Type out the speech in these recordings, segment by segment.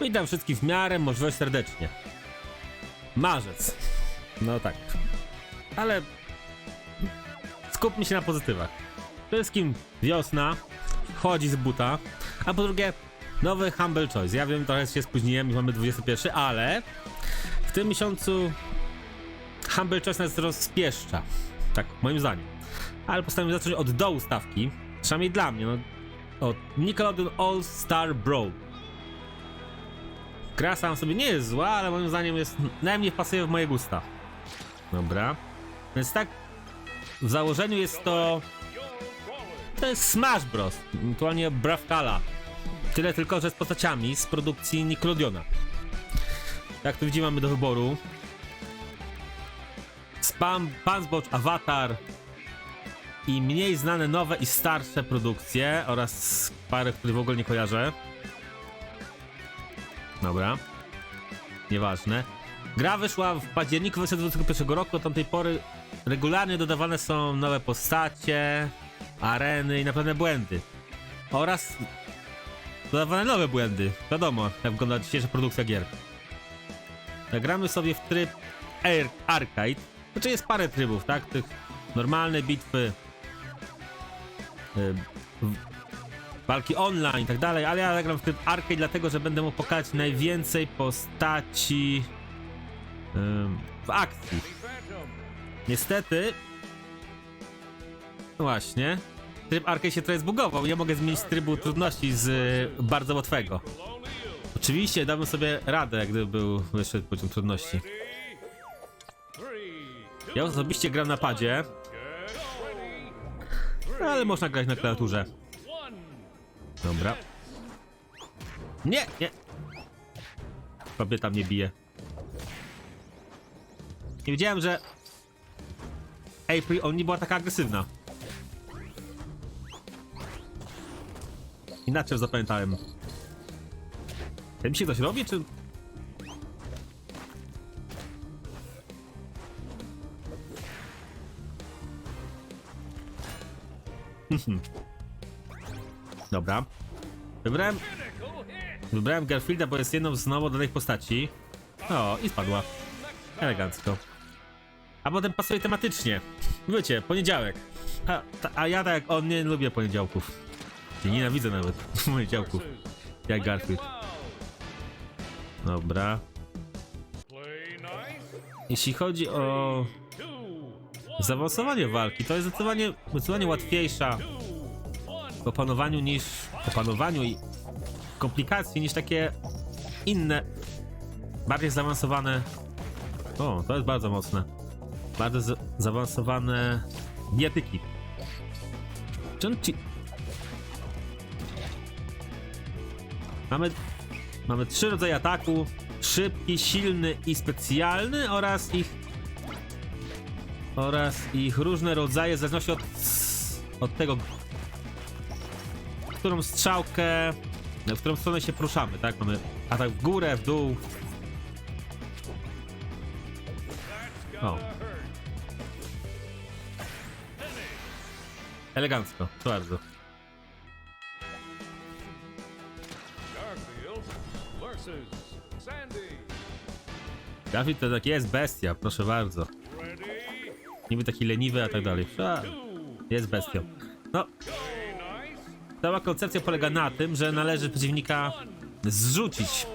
Witam wszystkich w miarę możliwość serdecznie. Marzec. No tak. Ale skupmy się na pozytywach. Przede wszystkim wiosna, chodzi z buta, a po drugie nowy Humble Choice. Ja wiem, trochę się spóźniłem i mamy 21, ale w tym miesiącu Humble Choice nas rozpieszcza. Tak, moim zdaniem. Ale postanowiłem zacząć od dołu stawki, przynajmniej dla mnie, no, od Nickelodeon All Star Brawl. Gra sama sobie nie jest zła, ale moim zdaniem jest najmniej pasuje w moje gusta. Dobra. Więc tak, w założeniu jest to... To jest Smash Bros. Ewentualnie Brawkala. Tyle tylko, że z postaciami z produkcji Nickelodeona. Jak tu widzimy, mamy do wyboru Spam, Punchbox, Avatar i mniej znane nowe i starsze produkcje oraz parę, których w ogóle nie kojarzę. Dobra. Nieważne. Gra wyszła w październiku 2021 roku. Od tamtej pory regularnie dodawane są nowe postacie, areny i naprawdę błędy. Oraz dodawane nowe błędy. Wiadomo, jak wygląda dzisiejsza produkcja gier. Gramy sobie w tryb Air Arcade. Znaczy jest parę trybów, tak? Tych normalne bitwy, y, walki online i tak dalej, ale ja gram w tryb arcade dlatego, że będę mógł pokazać najwięcej postaci w akcji. Niestety, no właśnie, tryb arcade się trochę zbugował. Nie mogę zmienić trybu trudności z bardzo łatwego. Oczywiście dałbym sobie radę, gdyby był wyższy poziom trudności. Ja osobiście gram na padzie, ale można grać na klawiaturze. Dobra. Nie, nie. Kobieta mnie bije. Nie wiedziałem, że April on nie była taka agresywna. Inaczej zapamiętałem. Czy mi się coś robi, czy... Dobra. Wybrałem... Wybrałem Garfielda, bo jest jedną z nowo dodanych postaci. O, i spadła. Elegancko. A potem pasuje tematycznie. Wiecie, poniedziałek. A, ta, a ja tak on nie lubię poniedziałków. Nie nienawidzę nawet poniedziałków. Jak Garfield. Dobra. Jeśli chodzi o zaawansowanie walki, to jest zdecydowanie, zdecydowanie łatwiejsza opanowaniu niż opanowaniu i komplikacji niż takie inne, bardziej zaawansowane. O, to jest bardzo mocne. Bardzo za- zaawansowane bijatyki. Czy. Mamy, mamy trzy rodzaje ataku. Szybki, silny i specjalny oraz ich oraz ich różne rodzaje w zależności od, od tego którą strzałkę, w którą stronę się poruszamy, tak? Mamy atak w górę, w dół. O. Elegancko, bardzo. Garfield to tak jest bestia, proszę bardzo. Niby taki leniwy, a tak dalej. A, jest bestią. No. Cała koncepcja polega na tym, że należy przeciwnika zrzucić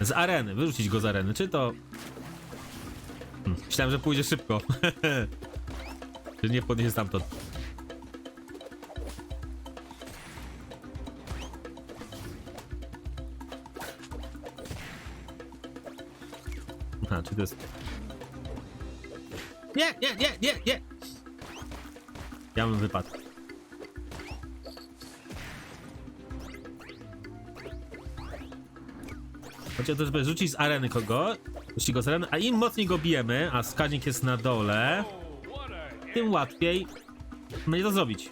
z areny, wyrzucić go z areny. Czy to... Hmm, myślałem, że pójdzie szybko. że nie podniesie stamtąd. Aha, czy to jest... Nie, nie, nie, nie, nie! Ja bym wypadł. Chodzi to, żeby rzucić z areny kogo, rzucić go z areny, a im mocniej go bijemy, a wskaźnik jest na dole, tym łatwiej będzie to zrobić.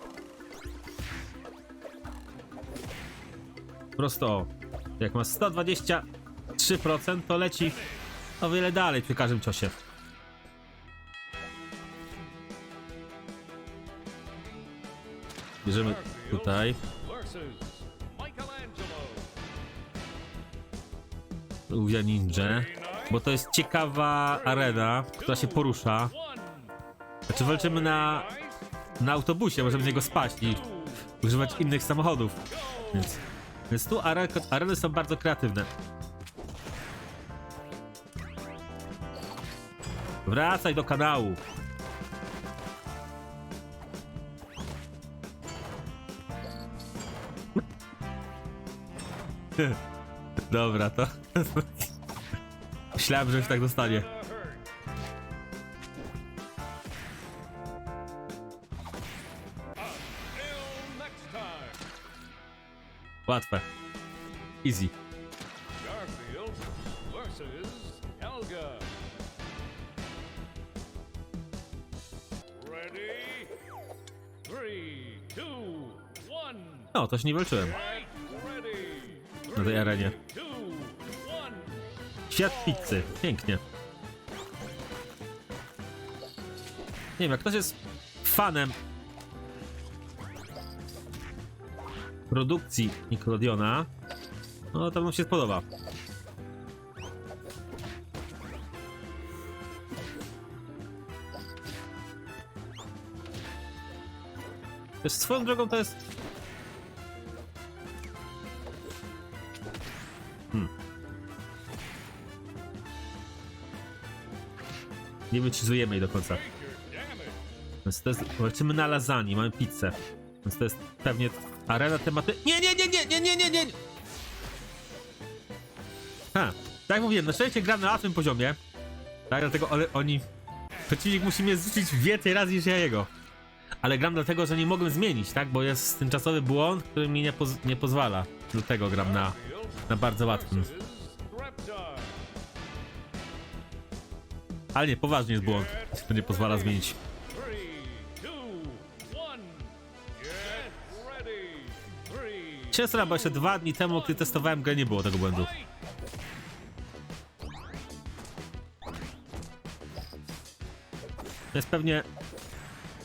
Prosto. Jak ma 123%, to leci o wiele dalej przy każdym ciosie. Bierzemy tutaj. Luwia Ninja, bo to jest ciekawa arena, która się porusza. Znaczy walczymy na, na autobusie, możemy z niego spaść i używać innych samochodów. Więc, więc tu are, areny są bardzo kreatywne. Wracaj do kanału. Dobra, to... Myślałem, że już tak dostanie. Łatwe. Easy. No, to się nie walczyłem. Na tej arenie. Świat pizzy. Pięknie. Nie wiem, jak ktoś jest fanem produkcji Nickelodeona, no to mu się spodoba. Też swoją drogą to jest... Nie wycizujemy jej do końca. Więc to jest, na lasagne, mamy pizzę. Więc to jest pewnie arena tematy... Nie, nie, nie, nie, nie, nie, nie, nie! Ha, tak jak mówiłem, na szczęście gram na łatwym poziomie. Tak, dlatego ale oni... Przeciwnik musi mnie zrzucić więcej razy niż ja jego. Ale gram dlatego, że nie mogłem zmienić, tak? Bo jest tymczasowy błąd, który mi nie, poz nie pozwala. Dlatego gram na, na bardzo łatwym. Ale nie, poważnie jest błąd. To nie pozwala zmienić. Często, bo jeszcze dwa dni temu, gdy testowałem grę, nie było tego błędu. To jest pewnie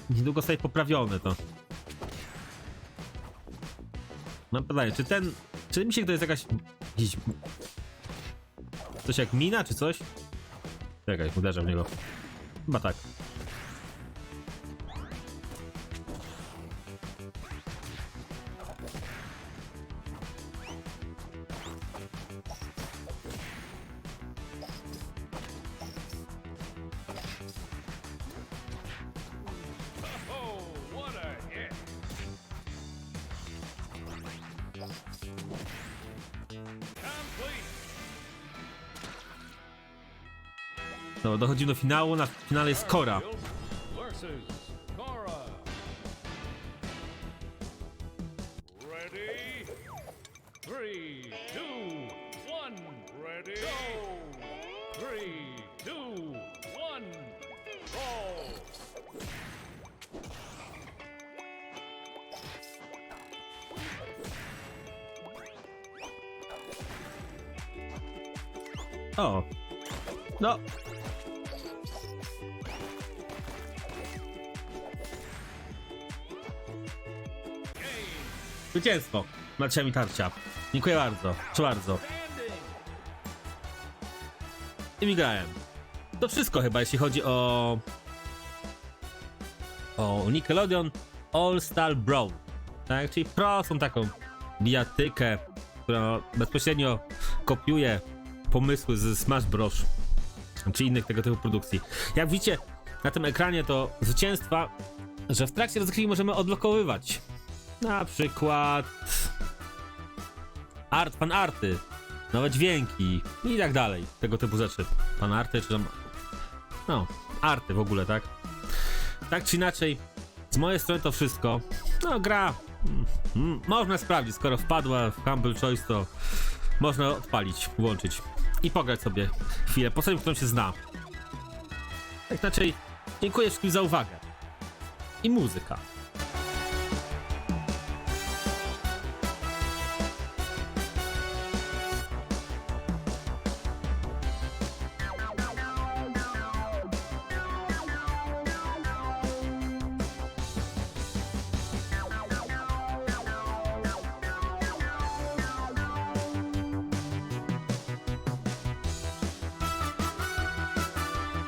niedługo sobie poprawione to. Mam pytanie, czy ten... Czy mi się to jest jakaś... Jakiś... Coś jak mina, czy coś? Czekaj, uderzę w niego. Chyba tak. No, dochodzimy do finału, na finale jest Kora. Garfield versus Zwycięstwo! Maciami tarcia. Dziękuję bardzo. Proszę bardzo. I mi grałem. To wszystko chyba, jeśli chodzi o... O Nickelodeon All Star Brawl. Tak, czyli prostą taką bijatykę, która bezpośrednio kopiuje pomysły z Smash Bros. Czy innych tego typu produkcji. Jak widzicie na tym ekranie to zwycięstwa, że w trakcie rozgrywki możemy odblokowywać. Na przykład art, fan arty, nowe dźwięki i tak dalej. Tego typu rzeczy. Fan arty, czy tam. No, arty w ogóle, tak? Tak czy inaczej, z mojej strony to wszystko. No, gra. mm, mm, można sprawdzić, skoro wpadła w Humble Choice, to można odpalić, włączyć i pograć sobie chwilę, po sobie, którą się zna. Tak inaczej, dziękuję wszystkim za uwagę. I muzyka.